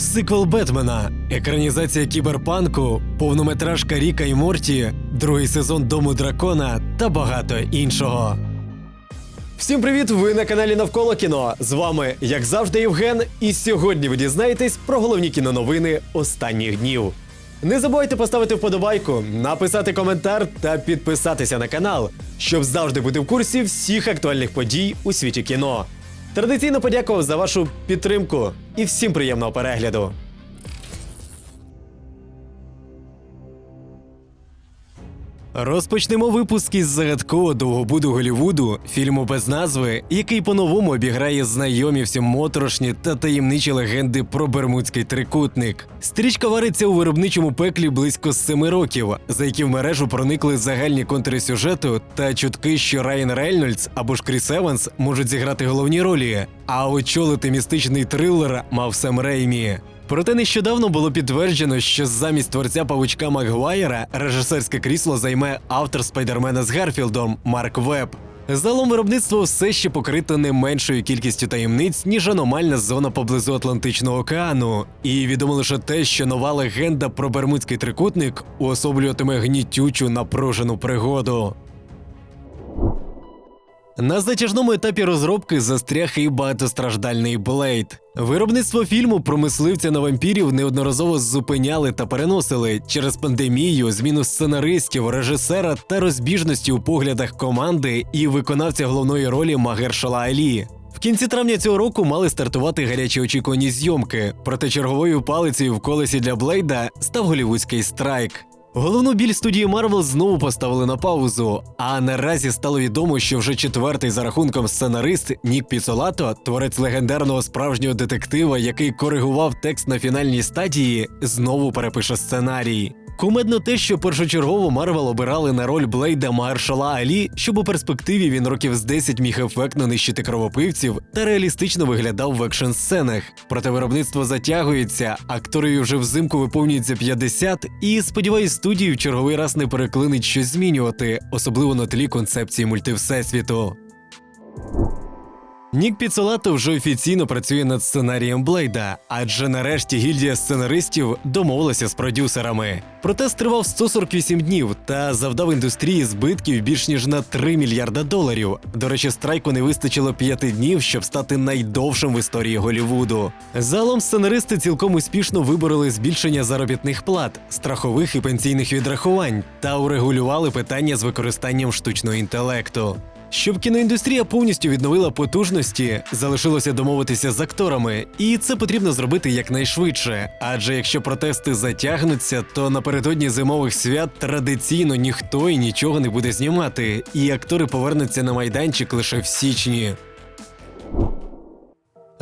Сиквел Бетмена, екранізація кіберпанку, повнометражка Ріка і Морті, другий сезон Дому дракона та багато іншого. Всім привіт! Ви на каналі Навколо кіно. З вами, як завжди, Євген. І сьогодні ви дізнаєтесь про головні кіноновини останніх днів. Не забувайте поставити вподобайку, написати коментар та підписатися на канал, щоб завжди бути в курсі всіх актуальних подій у світі кіно. Традиційно подякував за вашу підтримку і всім приємного перегляду. Розпочнемо випуск із загадкового довгобуду Голівуду, фільму без назви, який по-новому обіграє знайомі всім моторошні та таємничі легенди про Бермудський трикутник. Стрічка вариться у виробничому пеклі близько семи років, за які в мережу проникли загальні контури сюжету та чутки, що Райан Рейнольдс або ж Кріс Еванс можуть зіграти головні ролі, а очолити містичний трилер мав Сем Реймі. Проте нещодавно було підтверджено, що замість творця павучка Макгуайра режисерське крісло займе автор спайдермена з Гарфілдом Марк Веб. Загалом виробництво все ще покрито не меншою кількістю таємниць, ніж аномальна зона поблизу Атлантичного океану. І відомо лише те, що нова легенда про Бермудський трикутник уособлюватиме гнітючу напружену пригоду. На затяжному етапі розробки застряг і багатостраждальний Блейд. Виробництво фільму про мисливця на вампірів неодноразово зупиняли та переносили через пандемію, зміну сценаристів, режисера та розбіжності у поглядах команди і виконавця головної ролі Магершала Алі. В кінці травня цього року мали стартувати гарячі очікувані зйомки, проте черговою палицею в колесі для Блейда став голівудський страйк. Головну біль студії Марвел знову поставили на паузу. А наразі стало відомо, що вже четвертий за рахунком сценарист Нік Піцолато, творець легендарного справжнього детектива, який коригував текст на фінальній стадії, знову перепише сценарій. Кумедно те, що першочергово Марвел обирали на роль Блейда Маршала Алі, щоб у перспективі він років з 10 міг ефектно нищити кровопивців та реалістично виглядав в екшн сценах. Проте виробництво затягується, акторові вже взимку виповнюється 50, і сподіваюсь, студію в черговий раз не переклинить щось змінювати, особливо на тлі концепції мультивсесвіту. Нік Піцолато вже офіційно працює над сценарієм Блейда, адже нарешті гільдія сценаристів домовилася з продюсерами. Протест тривав 148 днів та завдав індустрії збитків більш ніж на 3 мільярда доларів. До речі, страйку не вистачило 5 днів, щоб стати найдовшим в історії Голівуду. Загалом сценаристи цілком успішно вибороли збільшення заробітних плат, страхових і пенсійних відрахувань та урегулювали питання з використанням штучного інтелекту. Щоб кіноіндустрія повністю відновила потужності, залишилося домовитися з акторами, і це потрібно зробити якнайшвидше. Адже якщо протести затягнуться, то напередодні зимових свят традиційно ніхто і нічого не буде знімати, і актори повернуться на майданчик лише в січні.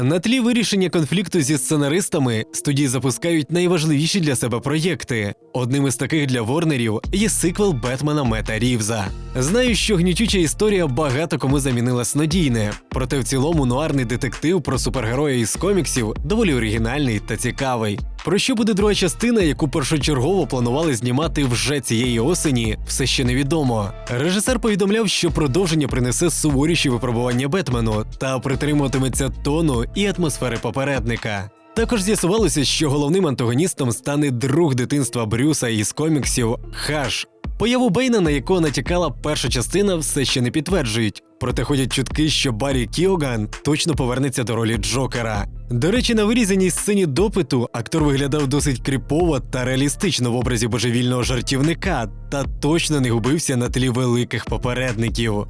На тлі вирішення конфлікту зі сценаристами студії запускають найважливіші для себе проєкти. Одним із таких для Ворнерів є сиквел Бетмена Мета Рівза. Знаю, що гнітюча історія багато кому замінила снодійне, проте в цілому нуарний детектив про супергероя із коміксів доволі оригінальний та цікавий. Про що буде друга частина, яку першочергово планували знімати вже цієї осені, все ще невідомо. Режисер повідомляв, що продовження принесе суворіші випробування Бетмену та притримуватиметься тону і атмосфери попередника. Також з'ясувалося, що головним антагоністом стане друг дитинства Брюса із коміксів Хаш. Появу Бейна, на якого натякала перша частина, все ще не підтверджують. Проте ходять чутки, що Баррі Кіоган точно повернеться до ролі Джокера. До речі, на вирізаній сцені допиту актор виглядав досить кріпово та реалістично в образі божевільного жартівника, та точно не губився на тлі великих попередників.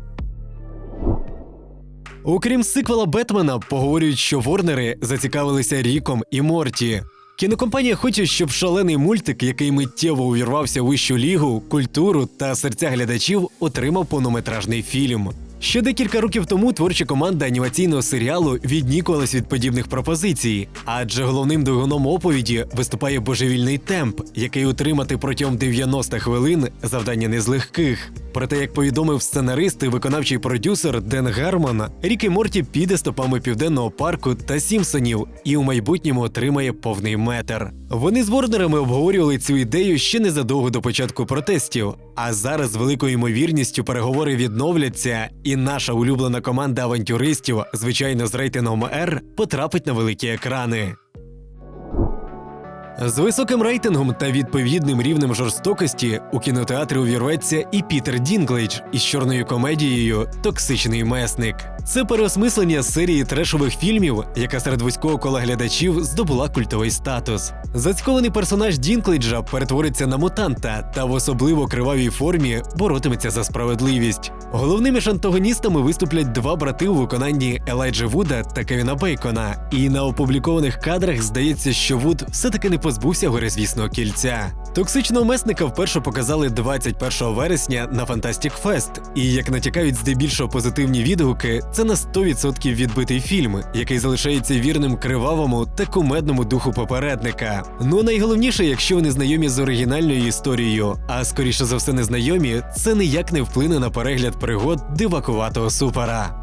Окрім сиквела Бетмена, поговорюють, що Ворнери зацікавилися Ріком і Морті. Кінокомпанія хоче, щоб шалений мультик, який миттєво увірвався в вищу лігу, культуру та серця глядачів, отримав повнометражний фільм. Ще декілька років тому творча команда анімаційного серіалу віднікувалась від подібних пропозицій, адже головним двигуном оповіді виступає божевільний темп, який утримати протягом 90 хвилин завдання не з легких. Проте, як повідомив сценарист і виконавчий продюсер Ден Гарман, Рік і Морті піде стопами південного парку та Сімпсонів і у майбутньому отримає повний метр. Вони з Ворнерами обговорювали цю ідею ще незадовго до початку протестів. А зараз з великою ймовірністю переговори відновляться, і наша улюблена команда авантюристів, звичайно з рейтингом R, потрапить на великі екрани. З високим рейтингом та відповідним рівнем жорстокості у кінотеатри увірветься і Пітер Дінклейдж із чорною комедією Токсичний месник. Це переосмислення серії трешових фільмів, яка серед вузького кола глядачів здобула культовий статус. Зацькований персонаж Дінклейджа перетвориться на мутанта та в особливо кривавій формі боротиметься за справедливість. Головними ж антагоністами виступлять два брати у виконанні Елайджа Вуда та Кевіна Бейкона. І на опублікованих кадрах здається, що Вуд все-таки не позбувся горизвісного кільця. Токсичного месника вперше показали 21 вересня на Fantastic Fest. І як натякають здебільшого позитивні відгуки, це на 100% відбитий фільм, який залишається вірним кривавому та кумедному духу попередника. Ну найголовніше, якщо ви не знайомі з оригінальною історією, а скоріше за все не знайомі, це ніяк не вплине на перегляд пригод дивакуватого супера.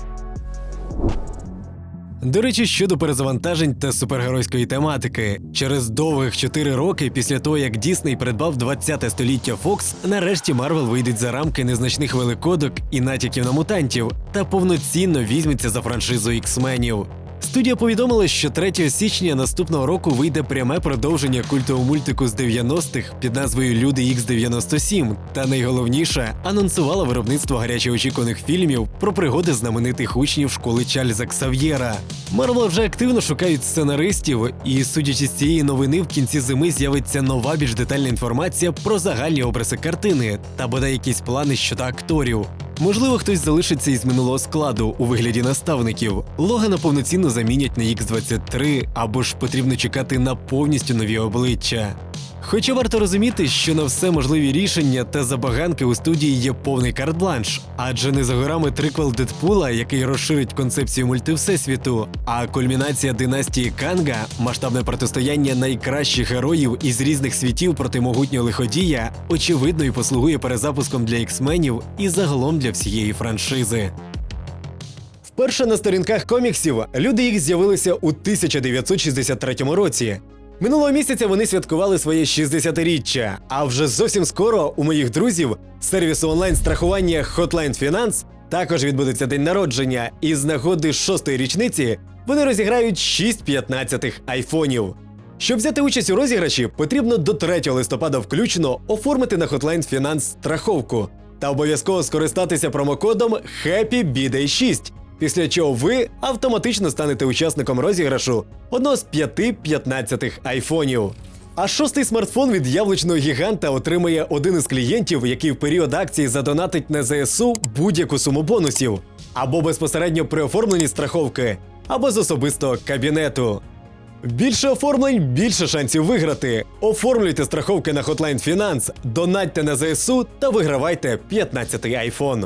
До речі, щодо перезавантажень та супергеройської тематики, через довгих 4 роки після того, як Дісней придбав 20-те століття Фокс, нарешті Марвел вийдуть за рамки незначних великодок і натяків на мутантів та повноцінно візьметься за франшизу X-менів. Студія повідомила, що 3 січня наступного року вийде пряме продовження культового мультику з 90-х під назвою Люди X97, та найголовніше анонсувала виробництво гаряче очікуваних фільмів про пригоди знаменитих учнів школи Чарльза Ксав'єра. Марвел вже активно шукають сценаристів, і судячи з цієї новини, в кінці зими з'явиться нова більш детальна інформація про загальні образи картини та бодай якісь плани щодо акторів. Можливо, хтось залишиться із минулого складу у вигляді наставників. Логана повноцінно замінять на X23, або ж потрібно чекати на повністю нові обличчя. Хоча варто розуміти, що на все можливі рішення та забаганки у студії є повний карт-бланш, адже не за горами триквел Дедпула, який розширить концепцію мультивсесвіту, а кульмінація династії Канга, масштабне протистояння найкращих героїв із різних світів проти могутнього лиходія, очевидно і послугує перезапуском для іксменів і загалом для всієї франшизи. Вперше на сторінках коміксів люди Ікс з'явилися у 1963 році. Минулого місяця вони святкували своє 60-річчя, а вже зовсім скоро у моїх друзів сервісу онлайн страхування Hotline Finance також відбудеться день народження, і з нагоди шостої річниці вони розіграють 6 15 айфонів. Щоб взяти участь у розіграші, потрібно до 3 листопада включно оформити на Hotline Finance страховку та обов'язково скористатися промокодом HAPPYBDAY6, після чого ви автоматично станете учасником розіграшу одного з п'яти 15 айфонів. А шостий смартфон від яблучного гіганта отримає один із клієнтів, який в період акції задонатить на ЗСУ будь-яку суму бонусів, або безпосередньо при оформленні страховки, або з особистого кабінету. Більше оформлень, більше шансів виграти. Оформлюйте страховки на Hotline Finance, донатьте на ЗСУ та вигравайте 15-й айфон.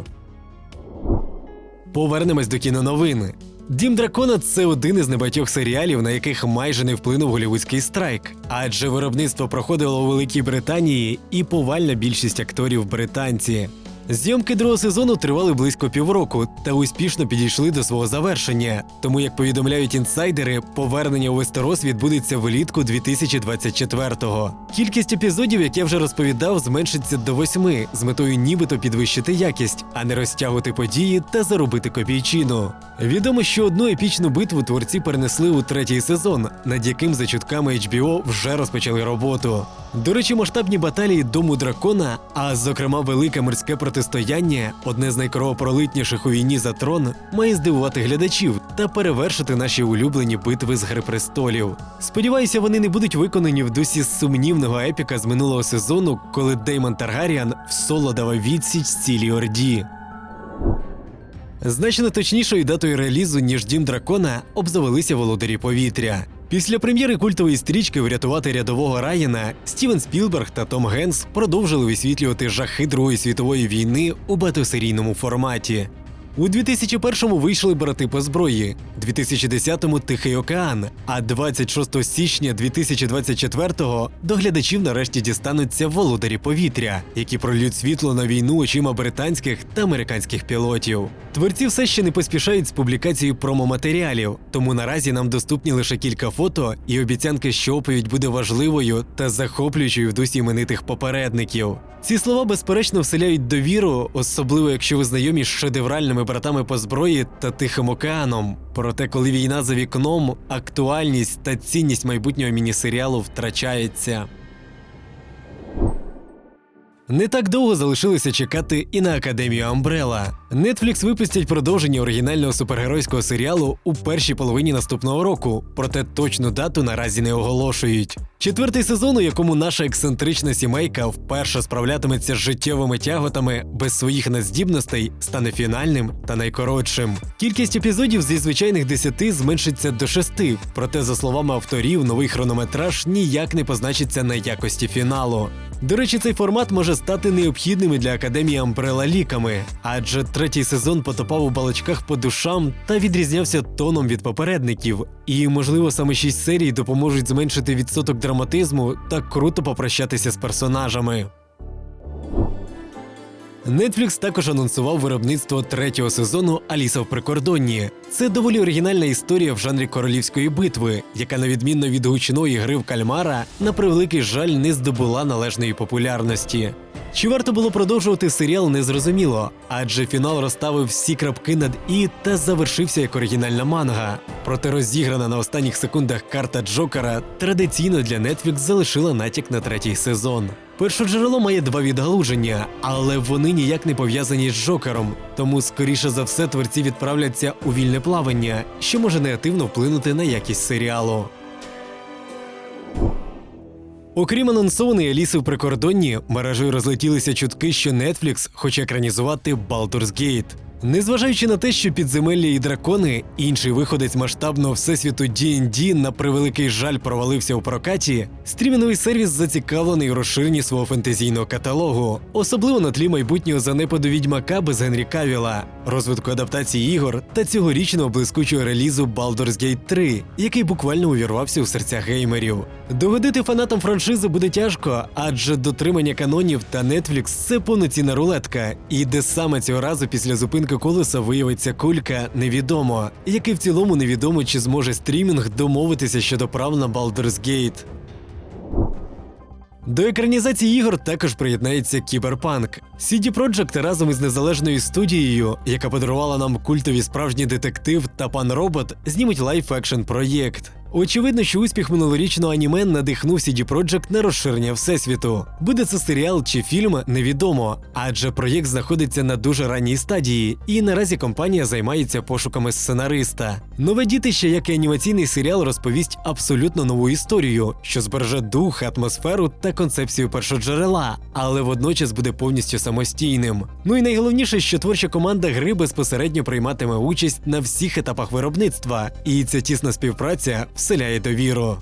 Повернемось до кіноновини. Дім дракона це один із небагатьох серіалів, на яких майже не вплинув голівудський страйк, адже виробництво проходило у Великій Британії і повальна більшість акторів британці. Зйомки другого сезону тривали близько півроку та успішно підійшли до свого завершення. Тому, як повідомляють інсайдери, повернення у Вестерос відбудеться влітку 2024-го. Кількість епізодів, як я вже розповідав, зменшиться до восьми з метою нібито підвищити якість, а не розтягувати події та заробити копійчину. Відомо, що одну епічну битву творці перенесли у третій сезон, над яким за чутками HBO вже розпочали роботу. До речі, масштабні баталії Дому дракона, а зокрема велике морське протистояння, одне з найкровопролитніших у війні за трон, має здивувати глядачів та перевершити наші улюблені битви з Гри престолів. Сподіваюся, вони не будуть виконані в дусі сумнівного епіка з минулого сезону, коли Деймон Таргаріан в соло давав відсіч цілій орді. Значно точнішою датою релізу, ніж Дім дракона, обзавелися володарі повітря. Після прем'єри культової стрічки Врятувати рядового Райана Стівен Спілберг та Том Генс продовжили висвітлювати жахи Другої світової війни у багатосерійному форматі. У 2001-му вийшли брати по зброї, 2010-му Тихий океан. А 26 січня 2024-го до глядачів нарешті дістануться володарі повітря, які пролють світло на війну очима британських та американських пілотів. Творці все ще не поспішають з публікацією промоматеріалів, тому наразі нам доступні лише кілька фото і обіцянки, що оповідь буде важливою та захоплюючою в дусі іменитих попередників. Ці слова безперечно вселяють довіру, особливо якщо ви знайомі з шедевральними старшими братами по зброї та Тихим океаном. Проте, коли війна за вікном, актуальність та цінність майбутнього мінісеріалу втрачається. Не так довго залишилося чекати і на академію Амбрела. Netflix випустять продовження оригінального супергеройського серіалу у першій половині наступного року, проте точну дату наразі не оголошують. Четвертий сезон, у якому наша ексцентрична сімейка вперше справлятиметься з життєвими тяготами без своїх надздібностей, стане фінальним та найкоротшим. Кількість епізодів зі звичайних 10 зменшиться до 6, проте, за словами авторів, новий хронометраж ніяк не позначиться на якості фіналу. До речі, цей формат може стати необхідними для академії Амбрела ліками, адже третій сезон потопав у балачках по душам та відрізнявся тоном від попередників. І, можливо, саме шість серій допоможуть зменшити відсоток драматизму та круто попрощатися з персонажами. Netflix також анонсував виробництво третього сезону Аліса в прикордонні. Це доволі оригінальна історія в жанрі королівської битви, яка, на відмінно від гучної гри в кальмара, на превеликий жаль не здобула належної популярності. Чи варто було продовжувати серіал, незрозуміло, адже фінал розставив всі крапки над і та завершився як оригінальна манга. Проте розіграна на останніх секундах карта Джокера традиційно для Netflix залишила натяк на третій сезон. Першоджерело має два відгалуження, але вони ніяк не пов'язані з Джокером, тому скоріше за все творці відправляться у вільне плавання, що може негативно вплинути на якість серіалу. Окрім анонсованої Аліси в прикордонні, мережею розлетілися чутки, що Netflix хоче екранізувати Baldur's Gate. Незважаючи на те, що підземелля і дракони, інший виходець масштабного всесвіту D&D на превеликий жаль провалився у прокаті, стрімінговий сервіс зацікавлений у розширенні свого фентезійного каталогу, особливо на тлі майбутнього занепаду відьмака без Генрі Кавіла, розвитку адаптації ігор та цьогорічного блискучого релізу Baldur's Gate 3, який буквально увірвався у серця геймерів. Догодити фанатам франшизи буде тяжко, адже дотримання канонів та Netflix – це повноцінна рулетка, і де саме цього разу після зупинки колеса виявиться кулька, невідомо, як і в цілому невідомо, чи зможе стрімінг домовитися щодо прав на Baldur's Gate. До екранізації ігор також приєднається Кіберпанк. CD Projekt разом із незалежною студією, яка подарувала нам культові справжній детектив та пан робот, знімуть лайф-екшн проєкт. Очевидно, що успіх минулорічного аніме надихнув CD Projekt на розширення всесвіту. Буде це серіал чи фільм, невідомо, адже проєкт знаходиться на дуже ранній стадії, і наразі компанія займається пошуками сценариста. Нове дітище, як і анімаційний серіал, розповість абсолютно нову історію, що збереже дух, атмосферу та концепцію першоджерела, але водночас буде повністю самостійним. Ну і найголовніше, що творча команда гри безпосередньо прийматиме участь на всіх етапах виробництва, і ця тісна співпраця вселяє довіру.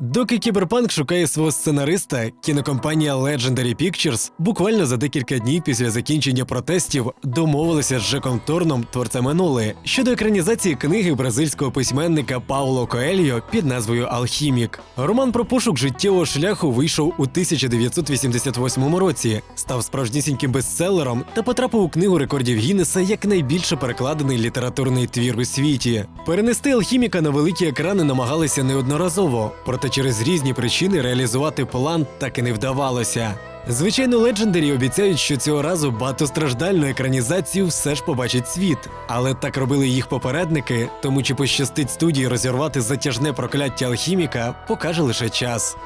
Доки Кіберпанк шукає свого сценариста, кінокомпанія Legendary Pictures буквально за декілька днів після закінчення протестів домовилася з Жеком Торном, творцем Еноли, щодо екранізації книги бразильського письменника Пауло Коельо під назвою Алхімік. Роман про пошук життєвого шляху вийшов у 1988 році, став справжнісіньким бестселером та потрапив у книгу рекордів Гіннеса як найбільше перекладений літературний твір у світі. Перенести алхіміка на великі екрани намагалися неодноразово, проте через різні причини реалізувати план так і не вдавалося. Звичайно, легендарі обіцяють, що цього разу багатостраждальну екранізацію все ж побачить світ, але так робили їх попередники, тому чи пощастить студії розірвати затяжне прокляття алхіміка, покаже лише час.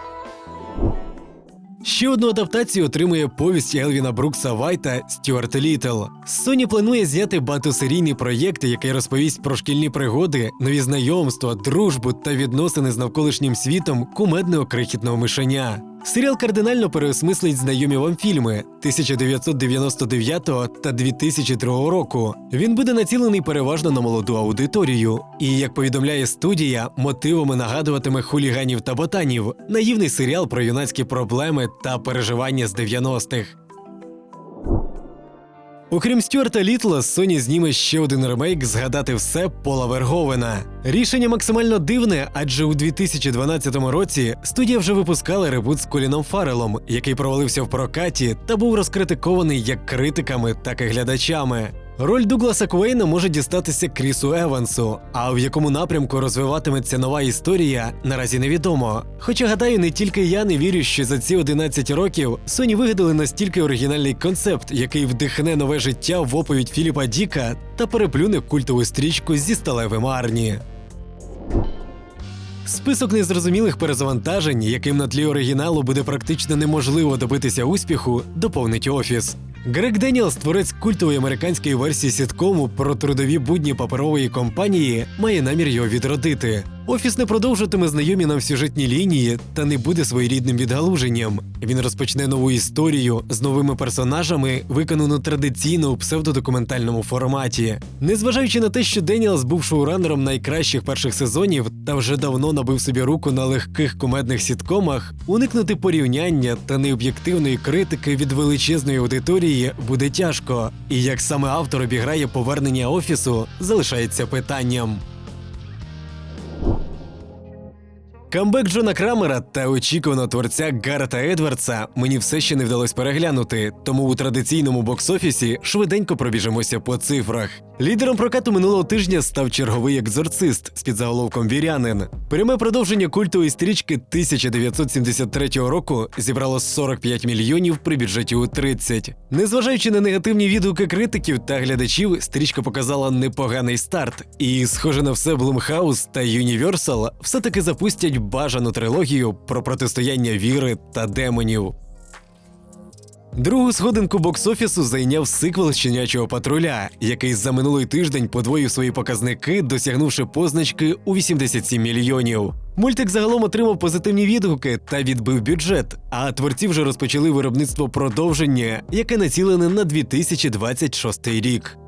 Ще одну адаптацію отримує повість Елвіна Брукса Вайта Стюарт Літл. Соні планує зняти багатосерійний проєкт, який розповість про шкільні пригоди, нові знайомства, дружбу та відносини з навколишнім світом кумедного крихітного мишеня. Серіал кардинально переосмислить знайомі вам фільми 1999 та 2002 року. Він буде націлений переважно на молоду аудиторію. І як повідомляє студія, мотивами нагадуватиме хуліганів та ботанів, наївний серіал про юнацькі проблеми та переживання з 90-х. Окрім Стюарта Літла, Sony зніме ще один ремейк згадати все Пола Верговена. Рішення максимально дивне, адже у 2012 році студія вже випускала ребут з Коліном Фарелом, який провалився в прокаті та був розкритикований як критиками, так і глядачами. Роль Дугласа Куейна може дістатися Крісу Евансу, а в якому напрямку розвиватиметься нова історія, наразі невідомо. Хоча гадаю, не тільки я не вірю, що за ці 11 років Sony вигадали настільки оригінальний концепт, який вдихне нове життя в оповідь Філіпа Діка та переплюне культову стрічку зі сталевим Арні. Список незрозумілих перезавантажень, яким на тлі оригіналу буде практично неможливо добитися успіху, доповнить офіс. Грег Деніелс, творець культової американської версії сіткому про трудові будні паперової компанії, має намір його відродити. Офіс не продовжуватиме знайомі нам сюжетні лінії та не буде своєрідним відгалуженням. Він розпочне нову історію з новими персонажами, виконану традиційно у псевдодокументальному форматі. Незважаючи на те, що Деніелс був шоуранером найкращих перших сезонів та вже давно набив собі руку на легких кумедних сіткомах, уникнути порівняння та необ'єктивної критики від величезної аудиторії буде тяжко. І як саме автор обіграє повернення офісу, залишається питанням. Камбек Джона Крамера та очікуваного творця Гарета Едвардса мені все ще не вдалося переглянути, тому у традиційному бокс-офісі швиденько пробіжимося по цифрах. Лідером прокату минулого тижня став черговий екзорцист з підзаголовком Вірянин. Пряме продовження культової стрічки 1973 року зібрало 45 мільйонів при бюджеті у 30. Незважаючи на негативні відгуки критиків та глядачів, стрічка показала непоганий старт. І, схоже на все, Блумхаус та Юніверсал все-таки запустять бажану трилогію про протистояння віри та демонів. Другу сходинку бокс-офісу зайняв сиквел щенячого патруля, який за минулий тиждень подвоїв свої показники, досягнувши позначки у 87 мільйонів. Мультик загалом отримав позитивні відгуки та відбив бюджет. А творці вже розпочали виробництво продовження, яке націлене на 2026 рік.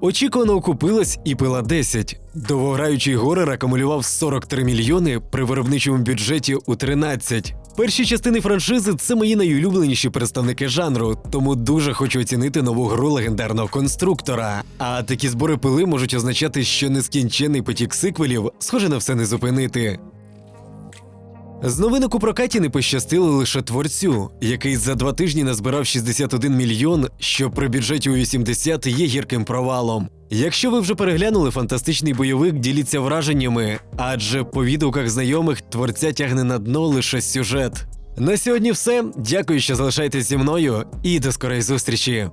Очікувано окупилась і пила 10. Довгограючий горор акумулював 43 мільйони при виробничому бюджеті у 13. Перші частини франшизи це мої найулюбленіші представники жанру, тому дуже хочу оцінити нову гру легендарного конструктора. А такі збори пили можуть означати, що нескінчений потік сиквелів схоже на все не зупинити. З новинок у прокаті не пощастило лише творцю, який за два тижні назбирав 61 мільйон, що при бюджеті у 80 є гірким провалом. Якщо ви вже переглянули фантастичний бойовик, діліться враженнями, адже по відгуках знайомих творця тягне на дно лише сюжет. На сьогодні все. Дякую, що залишаєтесь зі мною, і до скорої зустрічі.